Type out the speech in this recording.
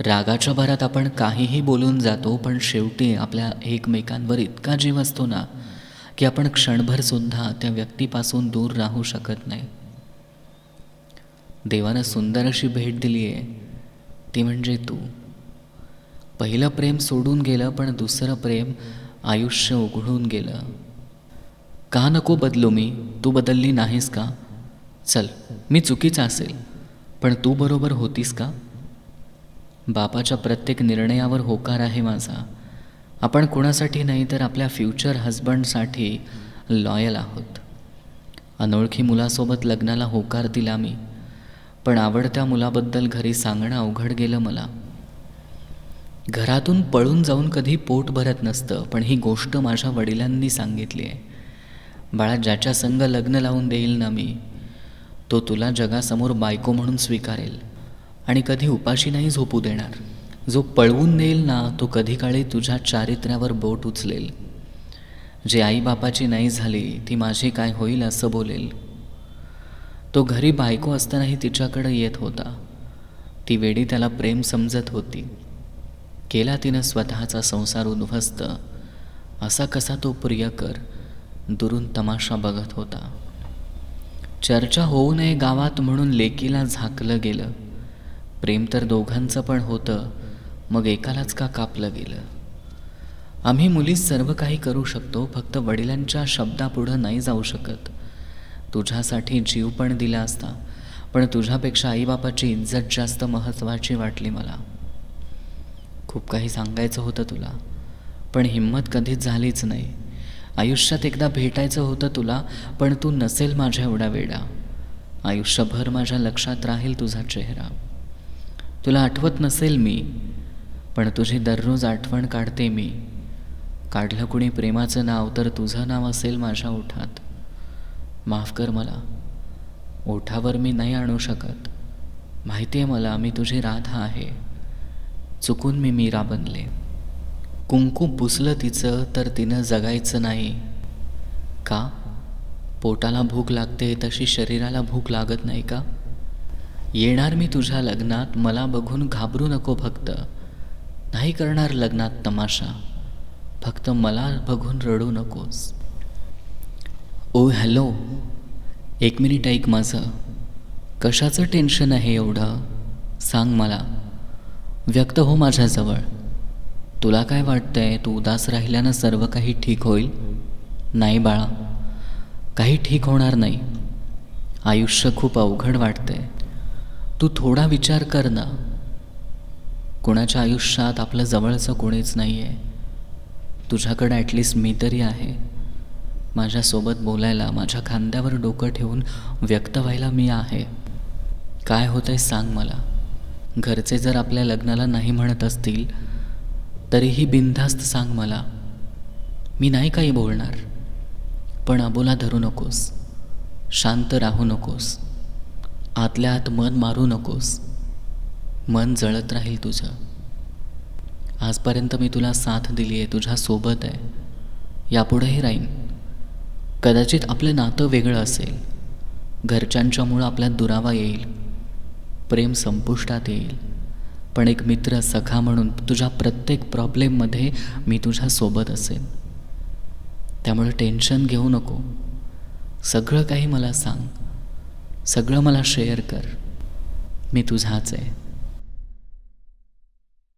रागाच्या भरात आपण काहीही बोलून जातो पण शेवटी आपल्या एकमेकांवर इतका जीव असतो ना की आपण क्षणभरसुद्धा त्या व्यक्तीपासून दूर राहू शकत नाही. देवानं सुंदर अशी भेट दिली आहे. ती म्हणजे तू. पहिलं प्रेम सोडून गेलं पण दुसरं प्रेम आयुष्य उघडून गेलं. का नको बदलू मी? तू बदलली नाहीस का? चल मी चुकीचा असेल पण तू बरोबर होतीस का? बापाच्या प्रत्येक निर्णयावर होकार आहे माझा. आपण कोणासाठी नाही तर आपल्या फ्युचर हजबंडसाठी लॉयल आहोत. अनोळखी मुलासोबत लग्नाला होकार दिला मी पण आवडत्या मुलाबद्दल घरी सांगणं अवघड गेलं मला. घरातून पळून जाऊन कधी पोट भरत नसतं पण ही गोष्ट माझ्या वडिलांनी सांगितली आहे. बाळा ज्याच्या संग लग्न लावून देईल ना मी तो तुला जगासमोर बायको म्हणून स्वीकारेल. आणि कधी उपाशी नाही झोपू देणार. जो पळवून नेईल ना तो कधी काळी तुझ्या चारित्र्यावर बोट उचलेल. जे आईबापाची नाही झाली ती माझी काय होईल असं बोलेल. तो घरी बायको असतानाही तिच्याकडे येत होता. ती वेडी त्याला प्रेम समजत होती. केला तिनं स्वतःचा संसार उद्ध्वस्त. असा कसा तो प्रियकर दुरून तमाशा बघत होता. चर्चा होऊ नये गावात म्हणून लेकीला झाकलं गेलं. प्रेम तर दोघांचं पण होतं मग एकालाच का कापलं गेलं? आम्ही मुली सर्व काही करू शकतो फक्त वडिलांच्या शब्दापुढं नाही जाऊ शकत. तुझ्यासाठी जीव पण दिला असता पण तुझ्यापेक्षा आईबापाची इज्जत जास्त महत्त्वाची वाटली मला. खूप काही सांगायचं होतं तुला पण हिंमत कधीच झालीच नाही. आयुष्यात एकदा भेटायचं होतं तुला पण तू नसेल माझ्या एवढा वेडा. आयुष्यभर माझ्या लक्षात राहील तुझा चेहरा. तुला आठवत नसेल मी पण तुझी दररोज आठवण काढते मी. काढलं कुणी प्रेमाचं नाव तर तुझं नाव असेल माझ्या ओठात. माफ कर मला. ओठावर मी नाही आणू शकत. माहिती आहे मला मी तुझी राधा आहे. चुकून मी मीरा बनले. कुंकू पुसलं तिचं तर तिनं जगायचं नाही. का? पोटाला भूक लागते तशी शरीराला भूक लागत नाही का? येणार मी तुझ्या लग्नात मला बघून घाबरू नको फक्त. नाही करणार लग्नात तमाशा फक्त मला बघून रडू नकोस. ओ हॅलो एक मिनिट ऐक माझं. कशाचं टेन्शन आहे एवढं? सांग मला. व्यक्त हो माझ्याजवळ. तुला काय वाटतंय तू उदास राहिल्यानं सर्व काही ठीक होईल? नाही बाळा काही ठीक होणार नाही. आयुष्य खूप अवघड वाटतंय. तू थोडा विचार कर ना. कोणाच्या आयुष्यात आपलं जवळचं कोणीच नाही आहे तुझ्याकडं ॲटलिस्ट मी तरी आहे. माझ्यासोबत बोलायला माझ्या खांद्यावर डोकं ठेवून व्यक्त व्हायला मी आहे. काय होतंय सांग मला. घरचे जर आपल्या लग्नाला नाही म्हणत असतील तरीही बिनधास्त सांग मला. मी नाही काही बोलणार. पण अबोला धरू नकोस. शांत राहू नकोस. आतल्या आत मन मारू नकोस. मन जळत राहील तुझं. आजपर्यंत मी तुला साथ दिली आहे तुझ्या सोबत आहे. यापुढेही राहीन. कदाचित आपलं नातं वेगळं असेल. घरच्यांच्यामुळं आपल्यात दुरावा येईल. प्रेम संपुष्टात येईल. पण एक मित्र सखा म्हणून तुझ्या प्रत्येक प्रॉब्लेममध्ये मी तुझ्या सोबत असेन. त्यामुळे टेन्शन घेऊ नको. सगळं काही मला सांग. सगळं मला शेअर कर. मी तुझाच आहे.